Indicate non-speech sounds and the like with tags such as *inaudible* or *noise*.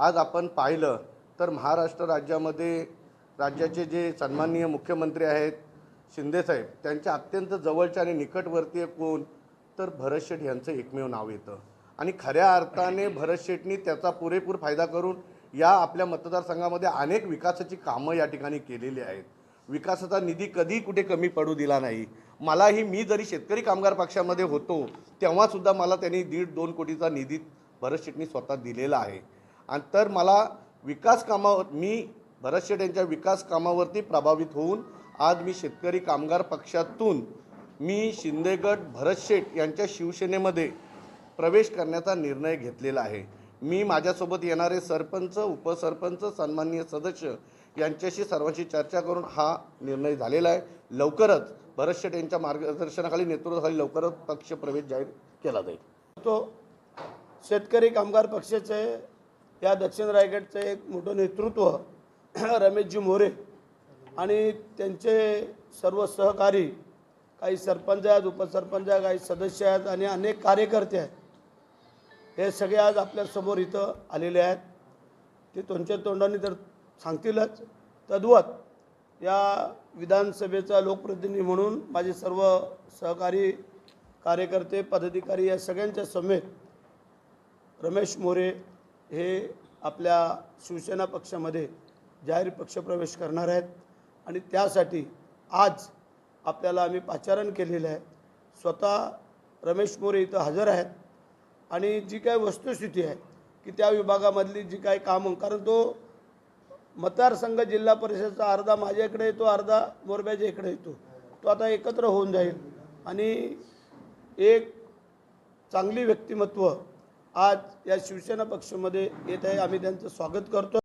आज आपण पाहिलं तर महाराष्ट्र राज्यामध्ये राज्याचे जे सन्माननीय मुख्यमंत्री आहेत शिंदेसाहेब त्यांच्या अत्यंत जवळच्या आणि निकटवर्तीय कोण? तर भरत शेठ यांचं एकमेव नाव येतं. आणि खऱ्या अर्थाने भरत शेठनी त्याचा पुरेपूर फायदा करून या आपल्या मतदारसंघामध्ये अनेक विकासाची कामं या ठिकाणी केलेली आहेत. विकासाचा निधी कधी कुठे कमी पडू दिला नाही. मलाही मी जरी शेतकरी कामगार पक्षामध्ये होतो तेव्हासुद्धा मला त्यांनी दीड दोन कोटीचा निधी भरत शेठनी स्वतः दिलेला आहे. आणि तर मला विकास कामावर मी भरत शेठ यांच्या विकास कामावरती प्रभावित होऊन आज मी शेतकरी कामगार पक्षातून मी शिंदेगड भरत शेठ यांच्या शिवसेनेमध्ये प्रवेश करण्याचा निर्णय घेतलेला आहे. मी माझ्यासोबत येणारे सरपंच उपसरपंच सन्माननीय सदस्य यांच्याशी सर्वांशी चर्चा करून हा निर्णय झालेला आहे. लवकरच भरत शेठ यांच्या मार्गदर्शनाखाली नेतृत्वाखाली लवकरच पक्ष प्रवेश जाहीर केला जाईल. तो शेतकरी कामगार पक्षाचे या दक्षिण रायगडचं एक मोठं नेतृत्व *clears throat* रमेशजी मोरे आणि त्यांचे सर्व सहकारी काही सरपंच आहेत उपसरपंच आहेत काही सदस्य आहेत आणि अनेक कार्यकर्ते आहेत. हे सगळे आज आपल्यासमोर इथं आलेले आहेत. ते तुमच्या तोंडाने तर सांगतीलच. तद्वत या विधानसभेचा लोकप्रतिनिधी म्हणून माझे सर्व सहकारी कार्यकर्ते पदाधिकारी या सगळ्यांच्या समेत रमेश मोरे हे आपल्या शिवसेना पक्षामध्ये जाहीर पक्षप्रवेश करणार आहेत. आणि त्यासाठी आज आपल्याला आम्ही पाचारण केलेलं आहे. स्वतः रमेश मोरे इथं हजर आहेत. आणि जी काही वस्तुस्थिती आहे की त्या विभागामधली जी काही कामं कारण तो मतदारसंघ जिल्हा परिषदचा अर्धा माझ्याकडे येतो अर्धा मोरब्याच्या इकडे येतो. तो आता एकत्र होऊन जाईल. आणि एक चांगली व्यक्तिमत्व आज या शिवसेना पक्षामध्ये येत आहे. आम्ही त्यांचं स्वागत करतो